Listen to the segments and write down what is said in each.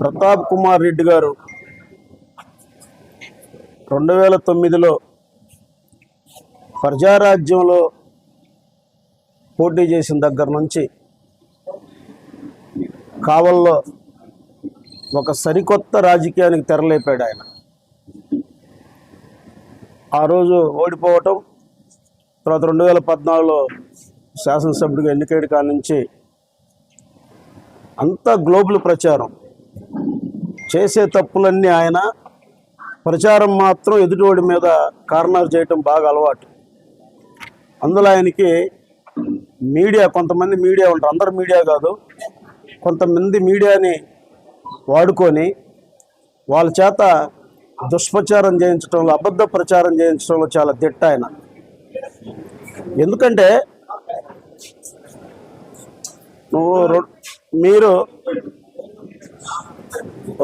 ప్రతాప్ కుమార్ రెడ్డి గారు రెండు వేల తొమ్మిదిలో ప్రజారాజ్యంలో పోటీ చేసిన దగ్గర నుంచి కావల్లో ఒక సరికొత్త రాజకీయానికి తెరలేపాడు ఆయన. ఆ రోజు ఓడిపోవటం తర్వాత రెండు వేల పద్నాలుగులో శాసనసభ్యుడిగా ఎన్నికైన కాడ నుంచి అంతా గ్లోబల్ ప్రచారం. చేసే తప్పులన్నీ ఆయన ప్రచారం మాత్రం ఎదుటివాడి మీద కారణాలు చేయటం బాగా అలవాటు. అందులో ఆయనకి మీడియా కొంతమంది మీడియా ఉంటారు. అందరు మీడియా కాదు. కొంతమంది మీడియాని వాడుకొని వాళ్ళ చేత దుష్ప్రచారం చేయించడంలో అబద్ధ ప్రచారం చేయించడంలో చాలా దిట్ట ఆయన. ఎందుకంటే నువ్వు మీరు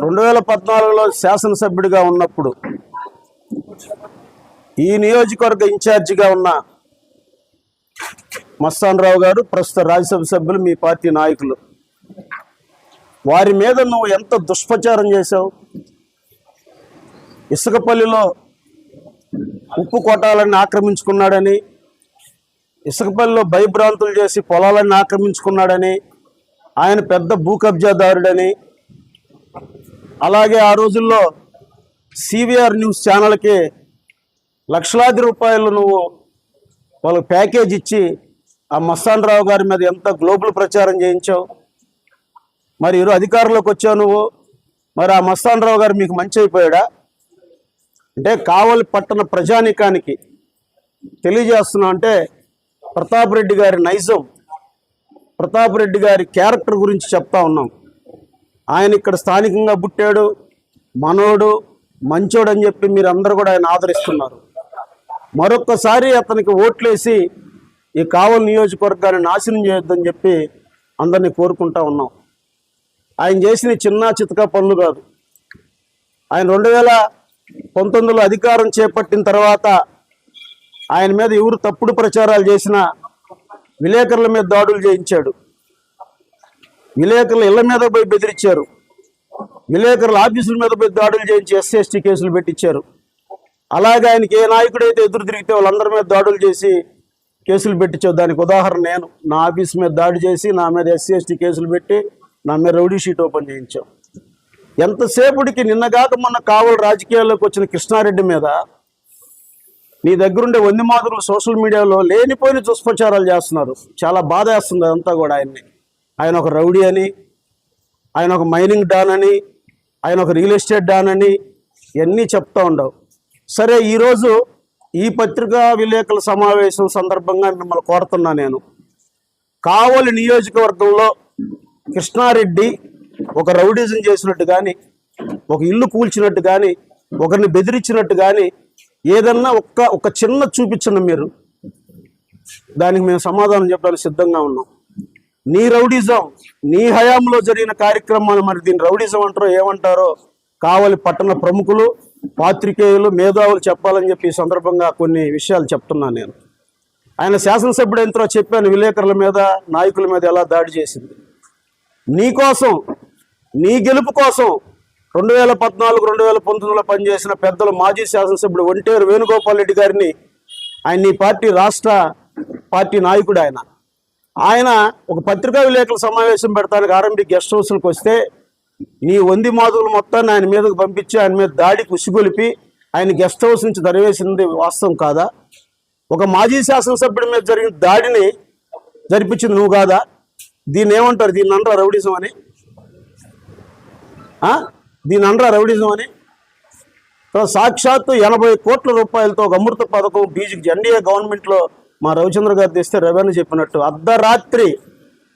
రెండు వేల పద్నాలుగులో శాసనసభ్యుడిగా ఉన్నప్పుడు ఈ నియోజకవర్గ ఇన్ఛార్జిగా ఉన్న మస్తాన్ రావు గారు ప్రస్తుత రాజ్యసభ సభ్యులు మీ పార్టీ నాయకులు. వారి మీద నువ్వు ఎంత దుష్ప్రచారం చేశావు? ఇసుకపల్లిలో ఉప్పు కొట్టాలని ఆక్రమించుకున్నాడని ఇసుకపల్లిలో భయభ్రాంతులు చేసి పొలాలన్నీ ఆక్రమించుకున్నాడని ఆయన పెద్ద భూ కబ్జాదారుడని. అలాగే ఆ రోజుల్లో సివిఆర్ న్యూస్ ఛానల్కి లక్షలాది రూపాయలు నువ్వు వాళ్ళకి ప్యాకేజ్ ఇచ్చి ఆ మస్తాన్ రావు గారి మీద ఎంత గ్లోబల్ ప్రచారం చేయించావు? మరి ఈరోజు అధికారంలోకి వచ్చావు నువ్వు. మరి ఆ మస్తాన్ రావు గారు మీకు మంచి అయిపోయాడా? అంటే కావలి పట్టణ ప్రజానికానికి తెలియజేస్తున్నా అంటే ప్రతాప్ రెడ్డి గారి నైజం. ప్రతాప్ రెడ్డి గారి క్యారెక్టర్ గురించి చెప్తా ఉన్నాం. ఆయన ఇక్కడ స్థానికంగా పుట్టాడు మనోడు మంచోడు అని చెప్పి మీరు అందరూ కూడా ఆయన ఆదరిస్తున్నారు. మరొక్కసారి అతనికి ఓట్లేసి ఈ కావలి నియోజకవర్గాన్ని నాశనం చేయొద్దని చెప్పి అందరినీ కోరుకుంటా ఉన్నాం. ఆయన చేసిన చిన్న చితక పనులు కాదు. ఆయన రెండు వేల పంతొమ్మిదిలో అధికారం చేపట్టిన తర్వాత ఆయన మీద ఎవరు తప్పుడు ప్రచారాలు చేసినా విలేకరుల మీద దాడులు చేయించాడు. విలేకరుల ఇళ్ళ మీద పోయి బెదిరించారు. విలేకరుల ఆఫీసుల మీద పోయి దాడులు చేయించి ఎస్సీ కేసులు పెట్టించారు. అలాగే ఆయనకి ఏ నాయకుడైతే ఎదురు తిరిగితే వాళ్ళందరి మీద దాడులు చేసి కేసులు పెట్టించావు. దానికి ఉదాహరణ నేను. నా ఆఫీస్ మీద దాడి చేసి నా మీద ఎస్సీ ఎస్టీ కేసులు పెట్టి నా మీద రౌడీ షీట్ ఓపెన్ చేయించాం ఎంతసేపటికి నిన్నగాక మొన్న కావలి రాజకీయాల్లోకి వచ్చిన కృష్ణారెడ్డి మీద నీ దగ్గరుండే వంది మాదిరులు సోషల్ మీడియాలో లేనిపోయిన దుష్ప్రచారాలు చేస్తున్నారు. చాలా బాధ వేస్తుంది అదంతా కూడా ఆయన్ని. ఆయన ఒక రౌడీ అని ఆయన ఒక మైనింగ్ డాన్ అని ఆయన ఒక రియల్ ఎస్టేట్ డాన్ అని ఇవన్నీ చెప్తూ ఉండవు. సరే ఈరోజు ఈ పత్రికా విలేకరుల సమావేశం సందర్భంగా మిమ్మల్ని కోరుతున్నా నేను. కావలి నియోజకవర్గంలో కృష్ణారెడ్డి ఒక రౌడీజం చేసినట్టు కానీ ఒక ఇల్లు కూల్చినట్టు కానీ ఒకరిని బెదిరించినట్టు కానీ ఏదన్నా ఒక్క ఒక చిన్న చూపించండి మీరు. దానికి మేము సమాధానం చెప్పడానికి సిద్ధంగా ఉన్నాం. నీ రౌడిజం నీ హయాంలో జరిగిన కార్యక్రమాలు మరి దీన్ని రౌడిజం అంటారో ఏమంటారో కావలి పట్టణ ప్రముఖులు పాత్రికేయులు మేధావులు చెప్పాలని చెప్పి ఈ సందర్భంగా కొన్ని విషయాలు చెప్తున్నాను నేను. ఆయన శాసనసభ్యుడు ఎంతో చెప్పాను విలేకరుల మీద నాయకుల మీద ఎలా దాడి చేసింది. నీ కోసం నీ గెలుపు కోసం రెండు వేల పద్నాలుగు రెండు వేల పంతొమ్మిదిలో పనిచేసిన పెద్దలు మాజీ శాసనసభ్యుడు ఒంటేరు వేణుగోపాల్ రెడ్డి గారిని ఆయన ఈ పార్టీ రాష్ట్ర పార్టీ నాయకుడు ఆయన. ఆయన ఒక పత్రికా విలేకరుల సమావేశం పెడతానికి ఆర్ఎండి గెస్ట్ హౌస్లకు వస్తే నీ వంది మాధువులు మొత్తాన్ని ఆయన మీదకు పంపించి ఆయన మీద దాడికి ఉసిగొలిపి ఆయన గెస్ట్ హౌస్ నుంచి తరివేసింది వాస్తవం కాదా? ఒక మాజీ శాసనసభ్యుడి మీద జరిగిన దాడిని జరిపించింది నువ్వు కాదా? దీన్ని ఏమంటారు దీన్ని అంటారు రౌడిజం అని? దీని దీన్ని అనరా రౌడిజం అని? సాక్షాత్తు ఎనభై కోట్ల రూపాయలతో ఒక అమృత పథకం బీజేపీ ఎన్డీఏ గవర్నమెంట్లో మా రవిచంద్ర గారు తెస్తే రవాణా చెప్పినట్టు అర్ధరాత్రి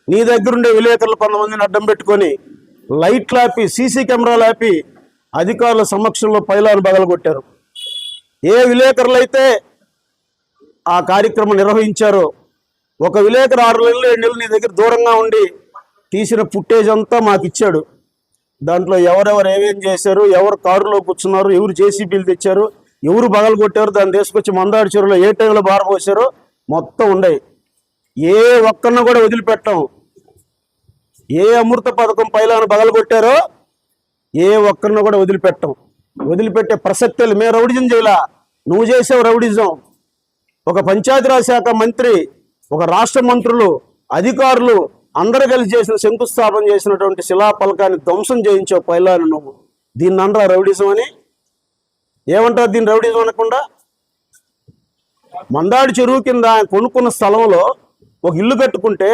నీ దగ్గరుండే విలేకరులు కొంతమందిని అడ్డం పెట్టుకొని లైట్లు ఆపి సీసీ కెమెరాలు ఆపి అధికారుల సమక్షంలో పైలాలు బగలగొట్టారు. ఏ విలేకరులు అయితే ఆ కార్యక్రమం నిర్వహించారో ఒక విలేకరు ఆరు నెలలు ఏడు నెలలు నీ దగ్గర దూరంగా ఉండి తీసిన ఫుటేజ్ అంతా మాకు ఇచ్చాడు దాంట్లో ఎవరెవరు ఏమేం చేశారు ఎవరు కారులో కూర్చున్నారు ఎవరు జేసీబీలు తెచ్చారు ఎవరు బగలు కొట్టారు దాన్ని తీసుకొచ్చి మందాడి చెరువులో ఏ టైంలో బారపోసారో మొత్తం ఉండయి. ఏ ఒక్కరిని కూడా వదిలిపెట్టాం. ఏ అమృత పథకం పైలాను బగలగొట్టారో ఏ ఒక్కరిని కూడా వదిలిపెట్టం. వదిలిపెట్టే ప్రసక్తులు మేము రౌడిజం చేయలా. నువ్వు చేసావు రౌడిజం. ఒక పంచాయతీరాజ్ శాఖ మంత్రి ఒక రాష్ట్ర మంత్రులు అధికారులు అందరు కలిసి చేసిన శంకుస్థాపన చేసినటువంటి శిలాఫలకాన్ని ధ్వంసం చేయించావు పైలాను నువ్వు. దీన్ని అనరా రౌడిజం అని? ఏమంటారు దీన్ని రౌడిజం అనకుండా? మందాడి చెరువు కింద ఆయన కొనుక్కున్న స్థలంలో ఒక ఇల్లు కట్టుకుంటే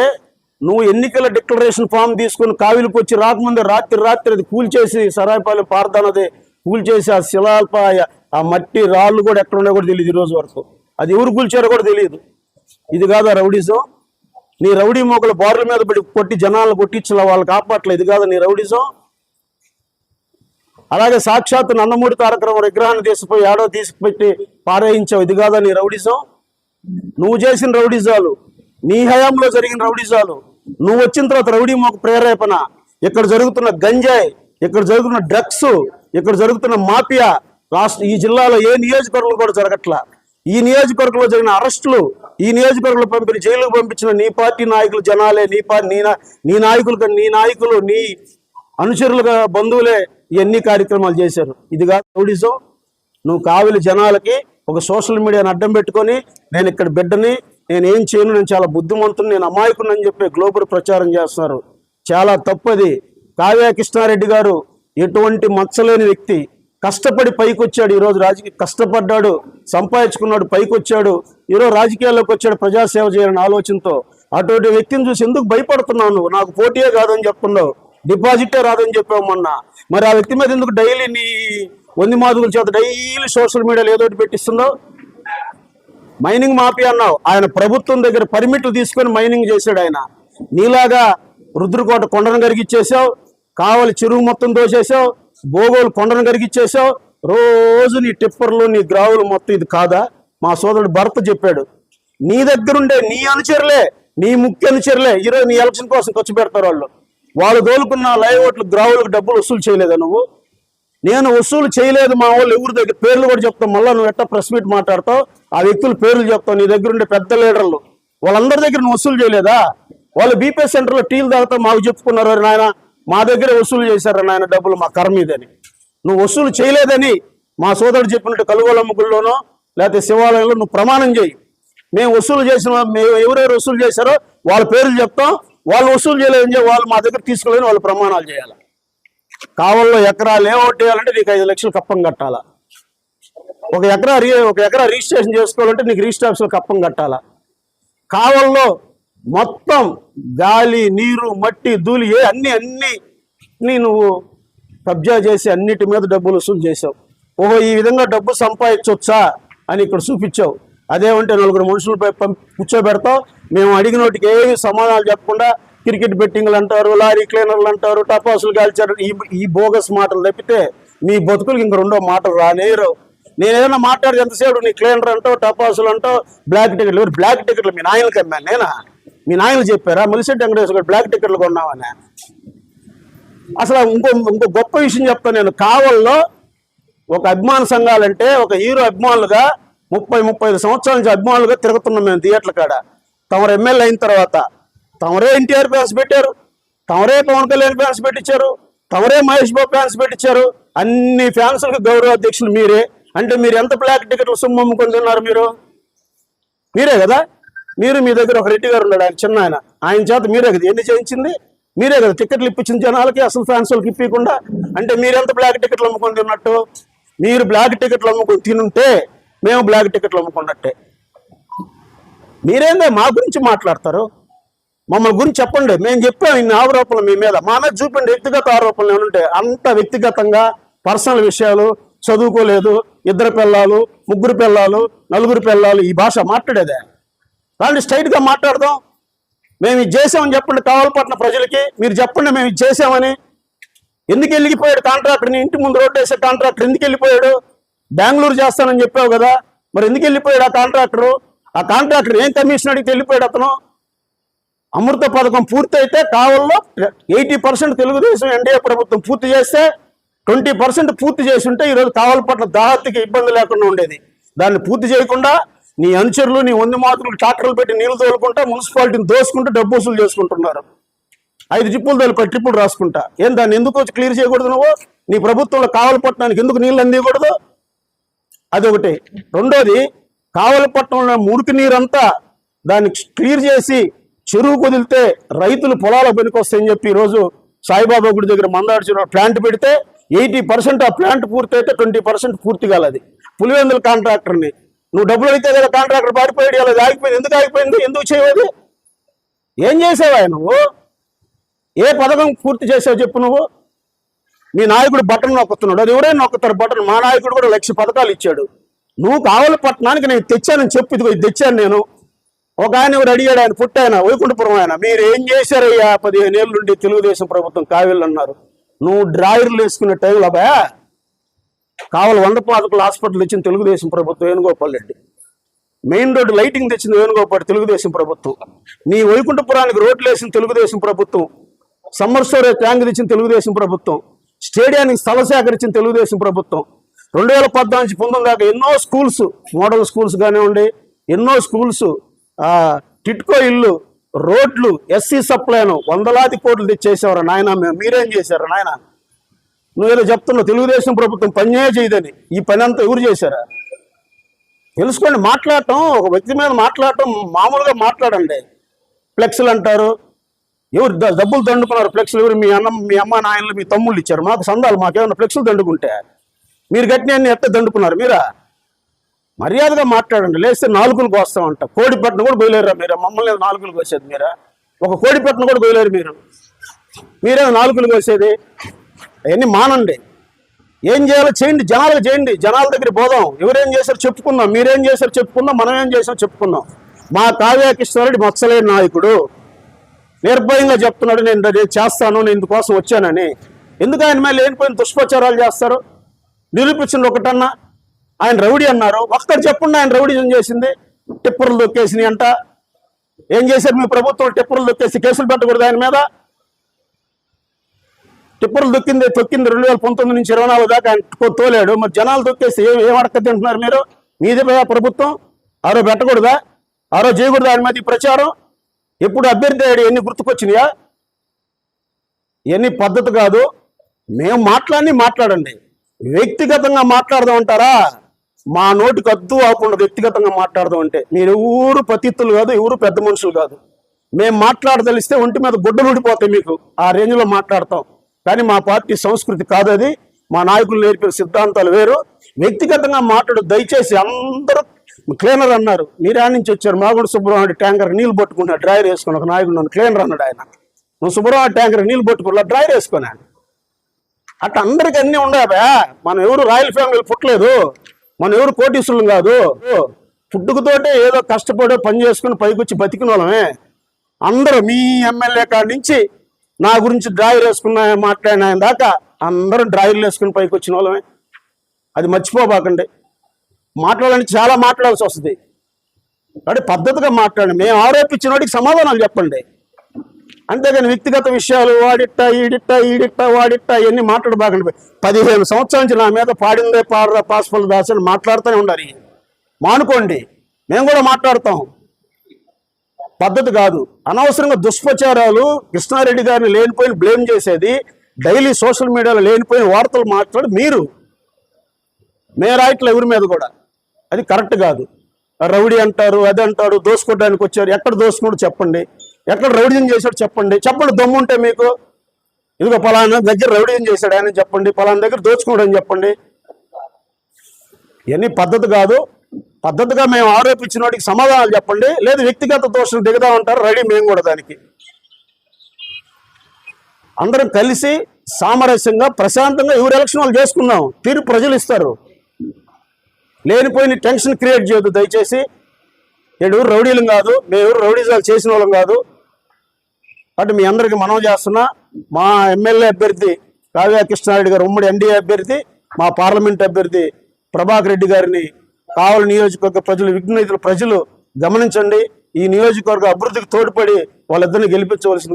నువ్వు ఎన్నికల డిక్లరేషన్ ఫామ్ తీసుకుని కావిలికి వచ్చి రాకముందే రాత్రి రాత్రి అది కూల్చేసి సరాయిపాలెం పారదానది కూల్చేసి ఆ శిలాల్ప ఆ మట్టి రాళ్ళు కూడా ఎక్కడ ఉన్నాయో కూడా తెలియదు ఈ రోజు వరకు. అది ఎవరు కూల్చారో కూడా తెలియదు. ఇది కాదా రౌడిజం. నీ రౌడీ మోకలు బార్ల మీద పడి కొట్టి జనాలను కొట్టించిన వాళ్ళు కాపాట్లేదు ఇది కాదా నీ రౌడిజం. అలాగే సాక్షాత్ నందమూడి తారక విగ్రహాన్ని తీసుకుపోయి ఏడో తీసుకుపెట్టి పారేయించావు. ఇది కాదా నీ రౌడిజం. నువ్వు చేసిన రౌడిజాలు నీ హయాంలో జరిగిన రౌడిజాలు నువ్వు వచ్చిన తర్వాత రౌడీ మాకు ప్రేరేపణ ఇక్కడ జరుగుతున్న గంజాయి ఇక్కడ జరుగుతున్న డ్రగ్స్ ఇక్కడ జరుగుతున్న మాఫియా రాష్ట్ర ఈ జిల్లాలో ఏ నియోజకవర్గం కూడా జరగట్లా. ఈ నియోజకవర్గంలో జరిగిన అరెస్టులు ఈ నియోజకవర్గంలో పంపిన జైలుకు పంపించిన నీ పార్టీ నాయకులు జనాలే నీ పార్టీ నీ నీ నాయకులు నీ నాయకులు నీ అనుచరులుగా బంధువులే ఇవన్నీ కార్యక్రమాలు చేశారు. ఇది కాదు రౌడిజం. నువ్వు కావలి జనాలకి ఒక సోషల్ మీడియాని అడ్డం పెట్టుకొని నేను ఇక్కడ బిడ్డని నేను ఏం చేయను నేను చాలా బుద్ధిమంతుని నేను అమాయకుని అని చెప్పి గ్లోబల్ ప్రచారం చేస్తున్నారు. చాలా తప్పది. కావ్య కృష్ణారెడ్డి గారు ఎటువంటి మచ్చలేని వ్యక్తి. కష్టపడి పైకి వచ్చాడు ఈరోజు రాజకీయ కష్టపడ్డాడు సంపాదించుకున్నాడు పైకి వచ్చాడు ఈరోజు రాజకీయాల్లోకి వచ్చాడు ప్రజాసేవ చేయాలని ఆలోచనతో. అటువంటి వ్యక్తిని చూసి ఎందుకు భయపడుతున్నావు నాకు పోటీయే కాదని చెప్తున్నావు. డిపాజిటే రాదని చెప్పావు మొన్న. మరి ఆ వ్యక్తి మీద ఎందుకు డైలీ నీ వంది మాదుగుల చేత డైలీ సోషల్ మీడియాలో ఏదో ఒకటి పెట్టిస్తున్నావు? మైనింగ్ మాఫీ అన్నావు. ఆయన ప్రభుత్వం దగ్గర పర్మిట్లు తీసుకొని మైనింగ్ చేశాడు ఆయన. నీలాగా రుద్రకోట కొండను కరిగిచ్చేసావు. కావలి చెరువు మొత్తం దోచేసావు భోగోలు కొండను కరిగిచ్చేసావు రోజు నీ టిప్పర్లు నీ గ్రావులు మొత్తం ఇది కాదా? మా సోదరుడు భర్త చెప్పాడు. నీ దగ్గరుండే నీ అనుచరులే నీ ముఖ్య అనుచరులే. ఈరోజు నీ ఎలక్షన్ కోసం ఖర్చు పెడతారు వాళ్ళు. వాళ్ళు దోలుకున్న లైవ్ ఓట్లు గ్రావులకు డబ్బులు వసూలు చేయలేదా నువ్వు? నేను వసూలు చేయలేదు మా వాళ్ళు ఎవరి దగ్గర పేర్లు కూడా చెప్తావు. మళ్ళీ నువ్వు ఎట్టా ప్రెస్ మీట్ మాట్లాడతావు? ఆ వ్యక్తుల పేర్లు చెప్తావు నీ దగ్గర ఉండే పెద్ద లీడర్లు. వాళ్ళందరి దగ్గర నువ్వు వసూలు చేయలేదా? వాళ్ళు బీపీఎస్ సెంటర్లో టీలు తాగుతా మాకు చెప్పుకున్నారు నాయన మా దగ్గర వసూలు చేశారు నాయన డబ్బులు మా కర్మ మీదని? నువ్వు వసూలు చేయలేదని మా సోదరుడు చెప్పినట్టు కలుగోలమ్మగుళ్ళలోనో లేకపోతే శివాలయంలో నువ్వు ప్రమాణం చేయి. మేము వసూలు చేసిన మేము ఎవరెవరు వసూలు చేశారో వాళ్ళ పేర్లు చెప్తాం. వాళ్ళు వసూలు చేయలేదని చెప్పి వాళ్ళు మా దగ్గర తీసుకోలేని వాళ్ళు ప్రమాణాలు చేయాలి. కావల్లో ఎకరా లేఅవుట్ చేయాలంటే నీకు ఐదు లక్షలు కప్పం కట్టాలా. ఒక ఎకరా ఒక ఎకరా రిజిస్ట్రేషన్ చేసుకోవాలంటే నీకు రిజిస్ట్రేషన్ కప్పం కట్టాలా. కావల్లో మొత్తం గాలి నీరు మట్టి ధూళి ఏ అన్ని అన్ని నువ్వు కబ్జా చేసి అన్నిటి మీద డబ్బులు వసూలు చేసావు ఓహో ఈ విధంగా డబ్బు సంపాదించవచ్చా అని ఇక్కడ చూపించావు. అదేమంటే నలుగురు మనుషులపై కూర్చోబెడతావు. మేము అడిగిన వాటికి ఏమి సమాధానాలు చెప్పకుండా క్రికెట్ బెట్టింగ్లు అంటారు లారీ క్లీనర్లు అంటారు టపాసులు కాల్చారు. ఈ ఈ బోగస్ మాటలు తప్పితే మీ బతుకులకి ఇంక రెండో మాటలు రానేరు నేను ఏదైనా మాట్లాడి ఎంతసేపు నీ క్లీనర్ అంటావు టపాసులు అంటావు బ్లాక్ టికెట్లు? బ్లాక్ టికెట్లు? మీ నాయనకి అమ్మాను నేనా? మీ నాయనలు చెప్పారా? మలిశెట్టి వెంకటేశ్వర గారు బ్లాక్ టికెట్లు కొన్నామని. అసలు ఇంకో ఇంకో గొప్ప విషయం చెప్తాను నేను. కావల్లో ఒక అభిమాన సంఘాలంటే ఒక హీరో అభిమానులుగా ముప్పై ముప్పై ఐదు సంవత్సరాల నుంచి అభిమానులుగా తిరుగుతున్నాం మేము థియేటర్ల కాడ. తమరు ఎమ్మెల్యే అయిన తర్వాత తమరే ఎన్టీఆర్ ఫ్యాన్స్ పెట్టారు. తమరే పవన్ కళ్యాణ్ ఫ్యాన్స్ పెట్టించారు. తమరే మహేష్ బాబు ఫ్యాన్స్ పెట్టించారు. అన్ని ఫ్యాన్స్లకు గౌరవ అధ్యక్షులు మీరే. అంటే మీరు ఎంత బ్లాక్ టికెట్లు సొమ్ము అమ్ముకొని తిన్నారు మీరు? మీరే కదా? మీరు మీ దగ్గర ఒక రెడ్డి గారు ఉన్నాడు ఆయన చిన్న ఆయన. ఆయన చేత మీరే కదా ఎన్ని చేయించింది? మీరే కదా టికెట్లు ఇప్పించిన జనాలకి అసలు ఫ్యాన్స్ వాళ్ళకి ఇప్పకుండా అంటే మీరెంత బ్లాక్ టికెట్లు అమ్ముకొని తిన్నట్టు? మీరు బ్లాక్ టికెట్లు అమ్ముకొని తినుంటే మేము బ్లాక్ టికెట్లు అమ్ముకున్నట్టే. మీరేందే మా గురించి మాట్లాడతారు? మమ్మల్ని గురించి చెప్పండి. మేము చెప్పాం ఇన్ని ఆరోపణలు మీ మీద. మా మీద చూపండి వ్యక్తిగత ఆరోపణలు ఏమంటే ఉంటే. అంత వ్యక్తిగతంగా పర్సనల్ విషయాలు చదువుకోలేదు ఇద్దరు పిల్లలు ముగ్గురు పిల్లలు నలుగురు పిల్లలు ఈ భాష మాట్లాడేదే. రండి స్ట్రైట్గా మాట్లాడదాం. మేము ఇది చేసామని చెప్పండి కావాలపట్న ప్రజలకి. మీరు చెప్పండి మేము ఇది చేసామని. ఎందుకు వెళ్ళిపోయాడు కాంట్రాక్టర్ని ఇంటి ముందు రోడ్డు వేసే కాంట్రాక్టర్ ఎందుకు వెళ్ళిపోయాడు? బెంగళూరు చేస్తానని చెప్పావు కదా. మరి ఎందుకు వెళ్ళిపోయాడు ఆ కాంట్రాక్టరు? ఆ కాంట్రాక్టర్ ఏం కమిషన్ అడిగితే వెళ్ళిపోయాడు అతను? అమృత పథకం పూర్తి అయితే కావల్లో ఎయిటీ పర్సెంట్ తెలుగుదేశం ఎన్డీఏ ప్రభుత్వం పూర్తి చేస్తే ట్వంటీ పర్సెంట్ పూర్తి చేసి ఉంటే ఈరోజు కావల పట్ల దాహత్తికి ఇబ్బంది లేకుండా ఉండేది. దాన్ని పూర్తి చేయకుండా నీ అనుచరులు నీ వంద మాత్రులు ట్రాక్టర్లు పెట్టి నీళ్ళు తోలుకుంటా మున్సిపాలిటీని దోసుకుంటూ డబ్బు వసూలు చేసుకుంటున్నారు. ఐదు జిప్పులు తోలి ట్రిప్పులు రాసుకుంటా. ఏం దాన్ని ఎందుకు వచ్చి క్లియర్ చేయకూడదు నువ్వు? నీ ప్రభుత్వంలో కావలపట్నానికి ఎందుకు నీళ్ళు అందియకూడదు? అదొకటి. రెండోది కావలపట్నంలో మురికి నీరంతా దాన్ని క్లియర్ చేసి చెరువు కుదిలితే రైతులు పొలాల పనికొస్తాయని చెప్పి ఈరోజు సాయిబాబా గుడి దగ్గర మందాడు ప్లాంట్ పెడితే ఎయిటీ పర్సెంట్ ఆ ప్లాంట్ పూర్తి అయితే ట్వంటీ పర్సెంట్ పూర్తి కాలది. పులివెందుల కాంట్రాక్టర్ని నువ్వు డబ్బులు అడిగితే కదా కాంట్రాక్టర్ పారిపోయాడు ఇలా ఆగిపోయింది. ఎందుకు ఆగిపోయింది? ఎందుకు చేయలేదు? ఏం చేసావా నువ్వు? ఏ పథకం పూర్తి చేసావు చెప్పు నువ్వు? మీ నాయకుడు బటన్ నొక్కుతున్నాడు. అది ఎవరైనా నొక్కుతారు బటన్ మా నాయకుడు కూడా లక్ష పథకాలు ఇచ్చాడు. నువ్వు కావాలి పట్టణానికి నేను తెచ్చానని చెప్పి ఇదిగో ఇది తెచ్చాను నేను. ఒక ఆయన ఎవరు అడిగాడు ఆయన పుట్టాయన వైకుంఠపురం ఆయన. మీరు ఏం చేశారయ్యా? పదిహేను ఏళ్ళ నుండి తెలుగుదేశం ప్రభుత్వం కావిళ్ళు అన్నారు నువ్వు డ్రాయర్లు వేసుకునే టైంలో అబ్బాయా కావాలి వంద పాదకులు హాస్పిటల్ ఇచ్చిన తెలుగుదేశం ప్రభుత్వం Venugopal Reddy. Main road lighting తెచ్చింది వేణుగోపాల్ తెలుగుదేశం ప్రభుత్వం. నీ వైకుంఠపురానికి రోడ్లు వేసిన తెలుగుదేశం ప్రభుత్వం. సమ్మర్ స్టోరేజ్ ట్యాంక్ తెచ్చిన తెలుగుదేశం ప్రభుత్వం. స్టేడియానికి స్థల సేకరించిన తెలుగుదేశం ప్రభుత్వం. రెండు వేల పద్నాలుగు నుంచి పంతొమ్మిది దాకా ఎన్నో స్కూల్స్ మోడల్ స్కూల్స్ కానివ్వండి ఎన్నో స్కూల్స్ టిట్కో ఇల్లు రోడ్లు ఎస్సీ సప్లైను వందలాది కోట్లు తెచ్చేసేవారు నాయన. మేము మీరేం చేశారు నాయన? నువ్వేదో చెప్తున్నావు తెలుగుదేశం ప్రభుత్వం పనే చేయదని. ఈ పని అంతా ఎవరు చేశారా? తెలుసుకోండి మాట్లాడటం ఒక వ్యక్తి మీద మాట్లాడటం మామూలుగా మాట్లాడండి. ఫ్లెక్స్లు అంటారు. ఎవరు డబ్బులు దండుకున్నారు ఫ్లెక్స్లు ఎవరు? మీ అన్న మీ అమ్మ నాయనలు మీ తమ్ముళ్ళు ఇచ్చారు. మాకు సందాలు మాకేమన్నా ఫ్లెక్స్లు దండుకుంటే మీరు గట్టిన ఎట్ట దండుకున్నారు మీరా? మర్యాదగా మాట్లాడండి. లేస్తే నాలుగులకు వస్తామంట కోడిపట్న కూడా బయలుదేరా మీరు? మమ్మల్ని నాలుగులకు వచ్చేది మీరా? ఒక కోడిపట్న కూడా బయలుదేరు మీరు. మీరే నాలుగులు వేసేది అవన్నీ మానండి. ఏం చేయాలో చేయండి జనాలకు చేయండి. జనాల దగ్గర పోదాం ఎవరేం చేశారు చెప్పుకుందాం మీరేం చేశారు చెప్పుకుందాం మనం ఏం చేసాం చెప్పుకుందాం. మా కావ్య కిషోరెడ్డి మత్సలేని నాయకుడు నిర్భయంగా చెప్తున్నాడు నేను నేను చేస్తాను నేను ఇందుకోసం వచ్చానని. ఎందుకు ఆయన మీద లేనిపోయిన దుష్ప్రచారాలు చేస్తారు? నిరూపించండి ఒకటన్నా. ఆయన రౌడీ అన్నారు. ఒక్కరు చెప్పండి ఆయన రౌడీ ఏం చేసింది. టిప్పర్లు దొక్కేసినాయి అంట. ఏం చేశారు మీ ప్రభుత్వం? టిప్పర్లు దొక్కేసి కేసులు పెట్టకూడదు ఆయన మీద. టిప్పర్లు దొక్కింది తొక్కింది రెండు వేల పంతొమ్మిది నుంచి ఇరవై నాలుగు దాకా ఆయన తోలేడు. మరి జనాలు దొక్కేసి ఏం ఏం అడక తింటున్నారు మీరు? మీదే ప్రభుత్వం? ఆరో పెట్టకూడదా? ఆరో చేయకూడదా? ఆయన మీద ఈ ప్రచారం? ఎప్పుడు అభ్యర్థి అయ్యాడు? ఎన్ని గుర్తుకొచ్చినాయా? ఇవన్నీ పద్ధతి కాదు? మేము మాట్లాడి మాట్లాడండి. వ్యక్తిగతంగా మాట్లాడదాం అంటారా? మా నోటికి అద్దు అవ్వకుండా వ్యక్తిగతంగా మాట్లాడదాం అంటే. మీరు ఎవరు పతిత్తులు కాదు ఎవరు పెద్ద మనుషులు కాదు. మేము మాట్లాడదలిస్తే ఒంటి మీద గుడ్డలు ఊడిపోతాయి మీకు. ఆ రేంజ్లో మాట్లాడతాం. కానీ మా పార్టీ సంస్కృతి కాదు అది. మా నాయకులు నేర్పిన సిద్ధాంతాలు వేరు. వ్యక్తిగతంగా మాట్లాడు దయచేసి అందరూ క్లీనర్ అన్నారు. మీరే నుంచి వచ్చారు? మాగుడు సుబ్రహ్మణ్య ట్యాంకర్ నీళ్ళు పట్టుకున్నా డ్రైవర్ వేసుకుని ఒక నాయకుడు నన్ను క్లీనర్ అన్నాడు ఆయన. నువ్వు సుబ్రహ్మణ్య ట్యాంకర్ నీళ్ళు పట్టుకున్నా డ్రైవర్ వేసుకున్నాను అట్లా అందరికి అన్నీ ఉండవా మనం ఎవరు రాయల్ ఫ్యామిలీ పుట్టలేదు. మనం ఎవరు కోటీశ్వరులు కాదు. పుట్టుకతోటే ఏదో కష్టపడో పని చేసుకుని పైకి వచ్చి బతికిన వాళ్ళమే. అందరూ మీ ఎమ్మెల్యే కాడి నుంచి నా గురించి డ్రాయర్ వేసుకున్న మాట్లాడిన ఆయన దాకా అందరూ డ్రాయర్లు వేసుకుని పైకి వచ్చిన వాళ్ళమే. అది మర్చిపోబాకండి. మాట్లాడాలని చాలా మాట్లాడాల్సి వస్తుంది. కాబట్టి పద్ధతిగా మాట్లాడండి. మేము ఆరోపించిన వాడికి సమాధానాలు చెప్పండి. అంతేగాని వ్యక్తిగత విషయాలు వాడిట్ట ఈడిట్ట ఈడిట్ట వాడిట్ట ఇవన్నీ మాట్లాడబాకండి. పదిహేను సంవత్సరాల నుంచి నా మీద పాడిందే పాడరా పాస్పల్ దాస్ అని మాట్లాడుతూనే ఉండాలి. మానుకోండి. మేము కూడా మాట్లాడతాం. పద్ధతి కాదు. అనవసరంగా దుష్ప్రచారాలు కృష్ణారెడ్డి గారిని లేనిపోయిన బ్లేమ్ చేసేది డైలీ సోషల్ మీడియాలో లేనిపోయిన వార్తలు మాట్లాడి మీరు మేరాయిట్లు ఎవరి మీద కూడా. అది కరెక్ట్ కాదు. రౌడీ అంటారు అది అంటారు దోసుకోవడానికి వచ్చారు. ఎక్కడ దోసుకోడు చెప్పండి. ఎక్కడ రౌడీజం చేశాడు చెప్పండి. చెప్పండి దమ్ము ఉంటే మీకు. ఇదిగో పలానా దగ్గర రౌడీజం చేశాడు ఆయన చెప్పండి. పలానా దగ్గర దోచుకోవడం చెప్పండి. ఇవన్నీ పద్ధతి కాదు. పద్ధతిగా మేము ఆరోపించిన వాడికి సమాధానాలు చెప్పండి. లేదు వ్యక్తిగత దోషం దిగదా ఉంటారు రెడీ మేము కూడా దానికి. అందరం కలిసి సామరస్యంగా ప్రశాంతంగా ఎవరు ఎలక్షన్ వాళ్ళు చేసుకున్నాం తీరు ప్రజలు ఇస్తారు. లేనిపోయిన టెన్షన్ క్రియేట్ చేయొద్దు దయచేసి. ఏడు రౌడీలు కాదు. మేము ఎవరు రౌడీజాలు చేసిన వాళ్ళం కాదు. అటు మీ అందరికి మనం చేస్తున్నా. మా ఎమ్మెల్యే అభ్యర్థి కావ్య కృష్ణారెడ్డి గారు ఉమ్మడి ఎన్డీఏ అభ్యర్థి మా పార్లమెంట్ అభ్యర్థి ప్రభాకర్ రెడ్డి గారిని కావలి నియోజకవర్గ ప్రజలు విఘ్నైతులు ప్రజలు గమనించండి. ఈ నియోజకవర్గ అభివృద్ధికి తోడ్పడి వాళ్ళిద్దరిని గెలిపించవలసిందిగా